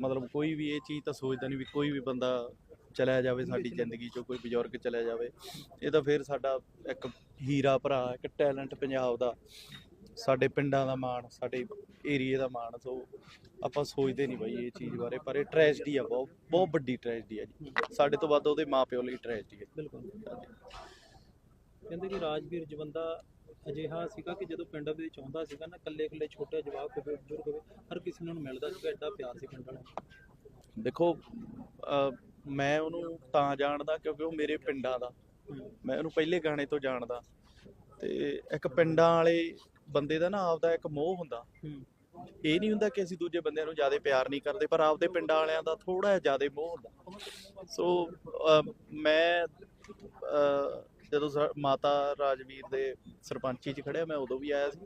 ਮਤਲਬ ਕੋਈ ਵੀ ਇਹ ਚੀਜ਼ ਤਾਂ ਸੋਚਦਾ ਨਹੀਂ ਵੀ ਕੋਈ ਵੀ ਬੰਦਾ ਚਲਿਆ ਜਾਵੇ ਸਾਡੀ ਜ਼ਿੰਦਗੀ ਚੋਂ, ਕੋਈ ਬਜ਼ੁਰਗ ਚਲਿਆ ਜਾਵੇ। ਇਹ ਤਾਂ ਫਿਰ ਸਾਡਾ ਇੱਕ ਹੀਰਾ ਭਰਾ, ਇੱਕ ਟੈਲੈਂਟ ਪੰਜਾਬ ਦਾ। ਸਾਡੇ ਪਿੰਡਾਂ ਦਾ ਮਾਣ, ਸਾਡੇ ਏਰੀਏ ਦਾ ਮਾਣ, ਸੋ ਆਪਾਂ ਸੋਚਦੇ ਨਹੀਂ ਬਾਈ ਇਹ ਚੀਜ਼ ਬਾਰੇ, ਪਰ ਇਹ ਟ੍ਰੈਜਡੀ ਆ, ਬਹੁਤ ਬਹੁਤ ਵੱਡੀ ਟ੍ਰੈਜਡੀ ਆ ਜੀ। ਸਾਡੇ ਤੋਂ ਵੱਧ ਉਹਦੇ ਮਾਪਿਓ ਲਈ ਟ੍ਰੈਜਡੀ ਹੈ ਬਿਲਕੁਲ। ਕਹਿੰਦੇ ਕਿ ਰਾਜਵੀਰ ਜਵੰਦਾ ਅਜਿਹਾ ਸੀਗਾ ਕਿ ਜਦੋਂ ਪਿੰਡ ਦੇ ਵਿੱਚ ਆਉਂਦਾ ਸੀਗਾ ਨਾ ਇਕੱਲੇ ਇਕੱਲੇ ਛੋਟੇ ਜਵਾਕ ਹੋਵੇ ਬਜ਼ੁਰਗ ਹੋਵੇ ਹਰ ਕਿਸੇ ਨੂੰ ਮਿਲਦਾ ਸੀਗਾ ਐਡਾ ਪਿਆਰ ਸੀ ਪਿੰਡ ਵਾਲਿਆਂ ਦਾ। ਦੇਖੋ ਅਹ ਮੈਂ ਉਹਨੂੰ ਤਾਂ ਜਾਣਦਾ ਕਿਉਂਕਿ ਉਹ ਮੇਰੇ ਪਿੰਡਾਂ ਦਾ। ਮੈਂ ਉਹਨੂੰ ਪਹਿਲੇ ਗਾਣੇ ਤੋਂ ਜਾਣਦਾ। ਤੇ ਇੱਕ ਪਿੰਡਾਂ ਵਾਲੇ ਬੰਦੇ ਦਾ ਨਾ ਆਪਦਾ ਇੱਕ ਮੋਹ ਹੁੰਦਾ। ਹੂੰ। ਇਹ ਨਹੀਂ ਹੁੰਦਾ ਕਿ ਅਸੀਂ ਦੂਜੇ ਬੰਦਿਆਂ ਨੂੰ ਜ਼ਿਆਦਾ ਪਿਆਰ ਨਹੀਂ ਕਰਦੇ ਪਰ ਆਪਦੇ ਪਿੰਡਾਂ ਵਾਲਿਆਂ ਦਾ ਥੋੜਾ ਜਿਹਾ ਜ਼ਿਆਦਾ ਮੋਹ ਹੁੰਦਾ। ਸੋ ਅਹ ਮੈਂ ਅਹ ਜਦੋਂ ਸਾ- ਮਾਤਾ ਰਾਜਵੀਰ ਦੇ ਸਰਪੰਚੀ 'ਚ ਖੜਿਆ ਮੈਂ ਉਦੋਂ ਵੀ ਆਇਆ ਸੀ।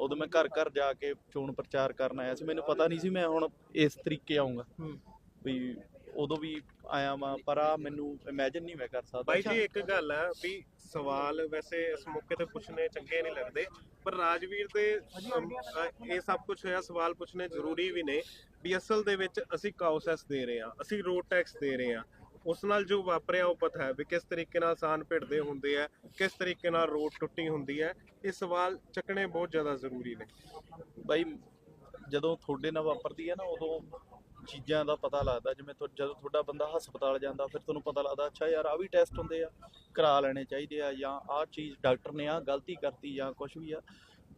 ਉਦੋਂ ਮੈਂ ਘਰ ਘਰ ਜਾ ਕੇ ਚੋਣ ਪ੍ਰਚਾਰ ਕਰਨ ਆਇਆ ਸੀ। ਮੈਨੂੰ ਪਤਾ ਨਹੀਂ ਸੀ ਮੈਂ ਹੁਣ ਇਸ ਤਰੀਕੇ ਆਉਂਗਾ ਹੂੰ। ਵੀ ਉਦੋਂ ਵੀ ਆਇਆ ਵਾਂ ਪਰ ਆ ਮੈਨੂੰ ਇਮੇਜਿਨ ਨਹੀਂ ਮੈਂ ਕਰ ਸਕਦਾ। ਬਾਈ ਜੀ ਇੱਕ ਗੱਲ ਹੈ ਵੀ ਸਵਾਲ ਵੈਸੇ ਇਸ ਮੌਕੇ ਤੇ ਪੁੱਛਣੇ ਚੰਗੇ ਨਹੀਂ ਲੱਗਦੇ ਪਰ ਰਾਜਵੀਰ ਦੇ ਅਮ, ਅ, ਇਹ ਸਭ ਕੁਝ ਹੋਇਆ ਸਵਾਲ ਪੁੱਛਣੇ ਜ਼ਰੂਰੀ ਵੀ ਨੇ। ਵੀ ਅਸਲ ਦੇ ਵਿੱਚ ਅਸੀਂ ਕਾਉਸੈਸ ਦੇ ਰਹੇ ਹਾਂ ਅਸੀਂ ਰੋਡ ਟੈਕਸ ਦੇ ਰਹੇ ਹਾਂ। ਉਸ ਨਾਲ ਜੋ ਵਾਪਰਿਆ ਉਹ ਪਤਾ ਹੈ ਵੀ ਕਿਸ ਤਰੀਕੇ ਨਾਲ ਸਾਨ ਭਿੜਦੇ ਹੁੰਦੇ ਆ, ਕਿਸ ਤਰੀਕੇ ਨਾਲ ਰੋਡ ਟੁੱਟੀ ਹੁੰਦੀ ਹੈ, ਇਹ ਸਵਾਲ ਚੱਕਣੇ ਬਹੁਤ ਜ਼ਿਆਦਾ ਜ਼ਰੂਰੀ ਨੇ। ਬਾਈ, ਜਦੋਂ ਤੁਹਾਡੇ ਨਾਲ ਵਾਪਰਦੀ ਹੈ ਨਾ, ਉਦੋਂ ਚੀਜ਼ਾਂ ਦਾ ਪਤਾ ਲੱਗਦਾ, ਜਿਵੇਂ ਤੁਹਾ- ਜਦੋਂ ਤੁਹਾਡਾ ਬੰਦਾ ਹਸਪਤਾਲ ਜਾਂਦਾ, ਫਿਰ ਤੁਹਾਨੂੰ ਪਤਾ ਲੱਗਦਾ, ਅੱਛਾ ਯਾਰ ਆ ਵੀ ਟੈਸਟ ਹੁੰਦੇ ਆ, ਕਰਾ ਲੈਣੇ ਚਾਹੀਦੇ ਆ, ਜਾਂ ਆਹ ਚੀਜ਼ ਡਾਕਟਰ ਨੇ ਆਹ ਗਲਤੀ ਕਰਤੀ ਜਾਂ ਕੁਝ ਵੀ ਆ।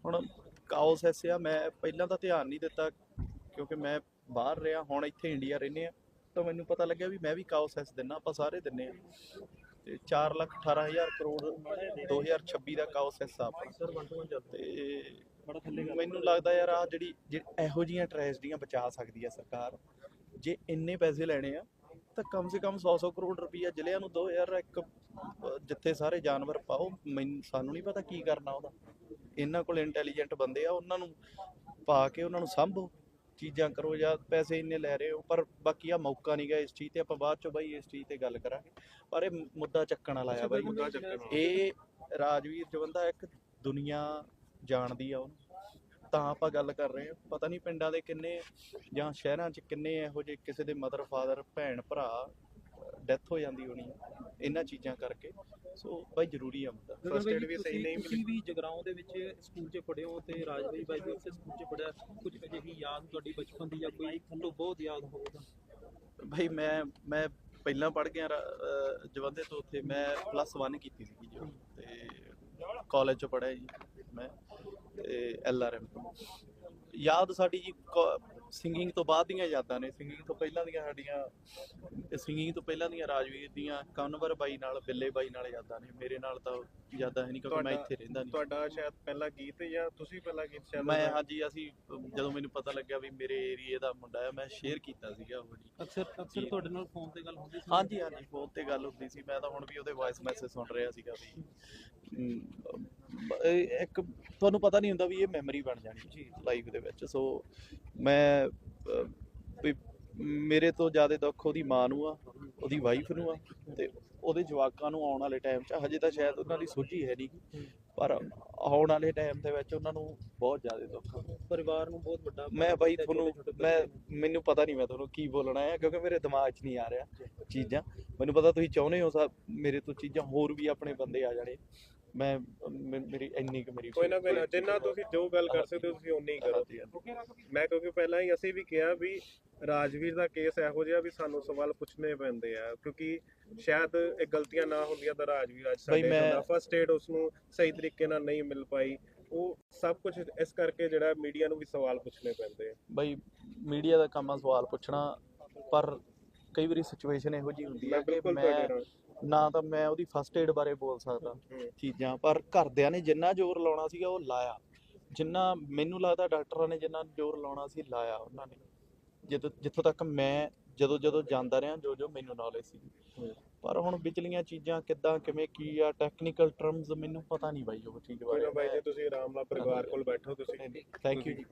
ਹੁਣ ਕਾਉਸ ਐਸੇ ਆ, ਮੈਂ ਪਹਿਲਾਂ ਤਾਂ ਧਿਆਨ ਨਹੀਂ ਦਿੱਤਾ, ਕਿਉਂਕਿ ਮੈਂ ਬਾਹਰ ਰਿਹਾ, ਹੁਣ ਇੱਥੇ ਇੰਡੀਆ ਰਹਿੰਦੇ ਆ। ਤਾਂ ਮੈਨੂੰ ਪਤਾ ਲੱਗਿਆ ਵੀ ਮੈਂ ਵੀ ਕਾਉਸ ਐਸ ਦਿੰਨਾ ਆਪਾਂ ਸਾਰੇ ਦਿੰਨੇ ਆ। ਤੇ 4 ਲੱਖ 18 ਹਜ਼ਾਰ ਕਰੋੜ 2026 ਦਾ ਕਾਉਸ ਐਸ ਆ ਆਪਣਾ। ਤੇ ਬੜਾ ਥੱਲੇ ਗੱਲ ਮੈਨੂੰ ਲੱਗਦਾ ਯਾਰ ਆ ਜਿਹੜੀ ਇਹੋ ਜੀਆਂ ਟ੍ਰੈਜਡੀਆਂ ਬਚਾ ਸਕਦੀ ਆ ਸਰਕਾਰ ਜੇ ਇੰਨੇ ਪੈਸੇ ਲੈਣੇ ਆ ਤਾਂ ਕਮ ਸੇ ਕਮ 100 100 ਕਰੋੜ ਰੁਪਈਆ ਜ਼ਿਲ੍ਹਿਆਂ ਨੂੰ ਦੋ ਯਾਰ ਇੱਕ ਜਿੱਥੇ ਸਾਰੇ ਜਾਨਵਰ ਪਾਓ ਸਾਨੂੰ ਨਹੀਂ ਪਤਾ ਕੀ ਕਰਨਾ ਉਹਦਾ। ਇਹਨਾਂ ਕੋਲ ਇੰਟੈਲੀਜੈਂਟ ਬੰਦੇ ਆ ਉਹਨਾਂ ਨੂੰ ਪਾ ਕੇ ਉਹਨਾਂ ਨੂੰ ਸੰਭੋ। ਚੀਜ਼ਾਂ ਕਰੋ ਜਾਂ ਪੈਸੇ ਇੰਨੇ ਲੈ ਰਹੇ ਹੋ ਪਰ ਬਾਕੀ ਆ ਮੌਕਾ ਨਹੀਂ ਇਸ ਚੀਜ਼ ਤੇ ਆਪਾਂ ਬਾਅਦ ਚੋਂ ਬਾਈ ਇਸ ਚੀਜ਼ ਤੇ ਗੱਲ ਕਰਾਂਗੇ। ਪਰ ਇਹ ਮੁੱਦਾ ਚੱਕਣ ਵਾਲਾ ਆ ਬਾਈ। ਮੁੱਦਾ ਚੱਕਣ ਵਾਲਾ। ਇਹ ਰਾਜਵੀਰ ਜਵੰਦਾ ਇੱਕ ਦੁਨੀਆ ਜਾਣਦੀ ਆ ਉਹਨੂੰ। ਤਾਂ ਆਪਾਂ ਗੱਲ ਕਰ ਰਹੇ ਹਾਂ ਪਤਾ ਨਹੀਂ ਪਿੰਡਾਂ ਦੇ ਕਿੰਨੇ ਜਾਂ ਸ਼ਹਿਰਾਂ 'ਚ ਕਿੰਨੇ ਇਹੋ ਜਿਹੇ ਕਿਸੇ ਦੇ ਮਦਰ ਫਾਦਰ ਭੈਣ ਭਰਾ ਡੈਥ ਹੋ ਜਾਂਦੀ ਹੋਣੀ ਆ ਇਹਨਾਂ ਚੀਜ਼ਾਂ ਕਰਕੇ। ਸੋ ਬਾਈ ਜ਼ਰੂਰੀ ਆ ਮੁੱਦਾ First aid ਵੀ ਸਹੀ ਨਹੀਂ ਤੁਸੀਂ ਵੀ ਜਗਰਾਉਂ ਦੇ ਵਿੱਚ ਸਕੂਲ 'ਚ ਪੜ੍ਹੇ ਹੋ ਤੇ ਰਾਜਵੀਰ ਬਾਈ ਵੀ ਉਸੇ ਸਕੂਲ 'ਚ ਪੜ੍ਹਿਆ ਕੁਝ ਅਜਿਹੀ ਯਾਦ ਤੁਹਾਡੀ ਬਚਪਨ ਦੀ ਜਾਂ ਕੋਈ ਤੁਹਾਨੂੰ ਬਹੁਤ ਯਾਦ ਹੋਊਗਾ ਭਾਈ ਮੈਂ ਮੈਂ ਪਹਿਲਾਂ ਪੜ ਗਿਆ ਜਵੰਦੇ ਤੋਂ ਉੱਥੇ ਮੈਂ ਪਲੱਸ 1 ਕੀਤੀ ਸੀ ਜੋ ਤੇ ਕਾਲਜ ਚ ਪੜਿਆ ਜੀ ਮੈਂ ਤੇ ਐਲਆਰਐਮ ਤੋਂ। ਯਾਦ ਸਾਡੀ ਜੀ ਸਿੰਗਿੰਗ ਤੋਂ ਬਾਅਦ ਦੀਆਂ ਯਾਦਾਂ ਨੇ ਸਿੰਗਿੰਗ ਤੋਂ ਪਹਿਲਾਂ ਦੀਆਂ ਸਾਡੀਆਂ ਸਿੰਗਿੰਗ ਤੋਂ ਪਹਿਲਾਂ ਦੀਆਂ ਰਾਜਵੀਰ ਦੀਆਂ ਕਨਵਰ ਬਾਈ ਨਾਲ ਬਿੱਲੇ ਬਾਈ ਨਾਲ ਯਾਦਾਂ ਨੇ। ਮੇਰੇ ਨਾਲ ਤਾਂ ਯਾਦਾਂ ਹੈ ਨਹੀਂ ਕਿਉਂਕਿ ਮੈਂ ਇੱਥੇ ਰਹਿੰਦਾ ਨਹੀਂ ਤੁਹਾਡਾ ਸ਼ਾਇਦ ਪਹਿਲਾ ਗੀਤ ਜਾਂ ਤੁਸੀਂ ਪਹਿਲਾ ਗੀਤ ਸ਼ਾਇਦ ਮੈਂ ਹਾਂਜੀ ਅਸੀਂ ਜਦੋਂ ਮੈਨੂੰ ਪਤਾ ਲੱਗਿਆ ਵੀ ਮੇਰੇ ਏਰੀਏ ਦਾ ਮੁੰਡਾ ਹੈ ਮੈਂ ਸ਼ੇਅਰ ਕੀਤਾ ਸੀਗਾ ਉਹ ਜੀ। ਅਕਸਰ ਅਕਸਰ ਤੁਹਾਡੇ ਨਾਲ ਫੋਨ ਤੇ ਗੱਲ ਹੁੰਦੀ ਸੀ। ਹਾਂਜੀ ਹਾਂਜੀ ਫੋਨ ਤੇ ਗੱਲ ਹੁੰਦੀ ਸੀ। ਮੈਂ ਤਾਂ ਹੁਣ ਵੀ ਉਹਦੇ ਵਾਇਸ ਮੈਸੇਜ ਸੁਣ ਰਿਹਾ ਸੀਗਾ ਵੀ ਇੱਕ ਤੁਹਾਨੂੰ ਪਤਾ ਨਹੀਂ ਹੁੰਦਾ ਵੀ ਇਹ ਮੈਮਰੀ ਬਣ ਜਾਣੀ ਜੀ ਲਾਈਫ ਦੇ ਵਿੱਚ। ਸੋ ਮੈਂ ਵੀ ਮੇਰੇ ਤੋਂ ਜ਼ਿਆਦਾ ਦੁੱਖ ਉਹਦੀ ਮਾਂ ਨੂੰ ਆ ਉਹਦੀ ਵਾਈਫ ਨੂੰ ਆ ਤੇ ਉਹਦੇ ਜਵਾਕਾਂ ਨੂੰ ਆਉਣ ਵਾਲੇ ਟਾਈਮ 'ਚ ਹਜੇ ਤਾਂ ਸ਼ਾਇਦ ਉਹਨਾਂ ਦੀ ਸੋਝੀ ਹੈ ਨਹੀਂ ਪਰ ਆਉਣ ਵਾਲੇ ਟਾਈਮ ਦੇ ਵਿੱਚ ਉਹਨਾਂ ਨੂੰ ਬਹੁਤ ਜ਼ਿਆਦਾ ਦੁੱਖ ਆ। ਪਰਿਵਾਰ ਨੂੰ ਬਹੁਤ ਵੱਡਾ ਮੈਂ ਬਾਈ ਤੁਹਾਨੂੰ ਮੈਂ। ਮੈਨੂੰ ਪਤਾ ਨਹੀਂ ਮੈਂ ਤੁਹਾਨੂੰ ਕੀ ਬੋਲਣਾ ਹੈ ਕਿਉਂਕਿ ਮੇਰੇ ਦਿਮਾਗ 'ਚ ਨਹੀਂ ਆ ਰਿਹਾ ਚੀਜ਼ਾਂ। ਮੈਨੂੰ ਪਤਾ ਤੁਸੀਂ ਚਾਹੁੰਦੇ ਹੋ ਸਾ ਮੇਰੇ ਤੋਂ ਚੀਜ਼ਾਂ ਹੋਰ ਵੀ ਆਪਣੇ ਬੰਦੇ ਆ ਜਾਣੇ। ਮੈਂ ਮੇ- ਮੇਰੀ ਇੰਨੀ ਕੁ ਮੇਰੀ ਕੋਈ ਨਾ ਕੋਈ ਨਾ ਜਿੰਨਾ ਤੁਸੀਂ ਜੋ ਗੱਲ ਕਰ ਸਕਦੇ ਹੋ ਤੁਸੀਂ ਓਨੀ ਹੀ ਕਰੋ। ਮੈਂ ਕਿਉਂਕਿ ਪਹਿਲਾਂ ਹੀ ਅਸੀਂ ਵੀ ਕਿਹਾ ਵੀ ਰਾਜਵੀਰ ਦਾ ਕੇਸ ਇਹੋ ਜਿਹਾ ਵੀ ਸਾਨੂੰ ਸਵਾਲ ਪੁੱਛਣੇ ਪੈਂਦੇ ਆ ਕਿਉਂਕਿ ਸ਼ਾਇਦ ਇਹ ਗਲਤੀਆਂ ਨਾ ਹੁੰਦੀਆਂ ਤਾਂ ਰਾਜਵੀਰ ਅੱਜ ਬਈ ਸਾਡੇ ਮੈਂ- ਫਸਟ ਏਡ ਉਸ ਨੂੰ ਸਹੀ ਤਰੀਕੇ ਨਾਲ ਨਹੀਂ ਮਿਲ ਪਾਈ। ਉਹ ਸਭ ਕੁਝ ਇਸ ਕਰਕੇ ਜਿਹੜਾ ਮੀਡੀਆ ਨੂੰ ਵੀ ਸਵਾਲ ਪੁੱਛਣੇ ਪੈਂਦੇ ਆ। ਬਈ ਮੀਡੀਆ ਦਾ ਕੰਮ ਆ ਸਵਾਲ ਪੁੱਛਣਾ ਪਰ ਕਈ ਵਾਰੀ ਸਿਚੁਏਸ਼ਨ ਇਹੋ ਜੀ ਹੁੰਦੀ ਹੈ ਮੈਂ ਕਿ ਬਿਲਕੁਲ ਮੈਂ ਤੁਹਾਡੇ ਨਾਲ। ਨਾ ਤਾਂ ਮੈਂ ਉਹਦੀ ਫਸਟ ਏਡ ਬਾਰੇ ਬੋਲ ਸਕਦਾ। ਚੀਜ਼ਾਂ ਪਰ ਘਰਦਿਆਂ ਨੇ ਜਿੰਨਾ ਜ਼ੋਰ ਲਾਉਣਾ ਸੀਗਾ ਉਹ ਲਾਇਆ। ਜਿੰਨਾ ਮੈਨੂੰ ਲੱਗਦਾ ਡਾਕਟਰਾਂ ਨੇ ਜਿੰਨਾ ਜ਼ੋਰ ਲਾਉਣਾ ਸੀ ਲਾਇਆ ਉਹਨਾਂ ਨੇ। ਜਦੋਂ ਜਿੱਥੋਂ ਤੱਕ ਮੈਂ ਜਦੋਂ ਜਦੋਂ ਜਾਂਦਾ ਰਿਹਾ ਜੋ ਜੋ ਮੈਨੂੰ ਨੌਲੇਜ ਸੀ। ਪਰ ਹੁਣ ਵਿਚਲੀਆਂ ਚੀਜ਼ਾਂ ਕਿੱਦਾਂ ਕਿਵੇਂ ਕੀ ਆ ਟੈਕਨੀਕਲ ਟਰਮਸ ਮੈਨੂੰ ਪਤਾ ਨਹੀਂ ਬਾਈ ਉਹ ਚੀਜ਼ ਨਾ ਬਾਈ ਬਾਰੇ ਜੀ ਤੁਸੀਂ ਆਰਾਮ ਨਾਲ ਪਰਿਵਾਰ ਕੋਲ ਬੈਠੋ ਤੁਸੀਂ। ਥੈਂਕ ਯੂ ਜੀ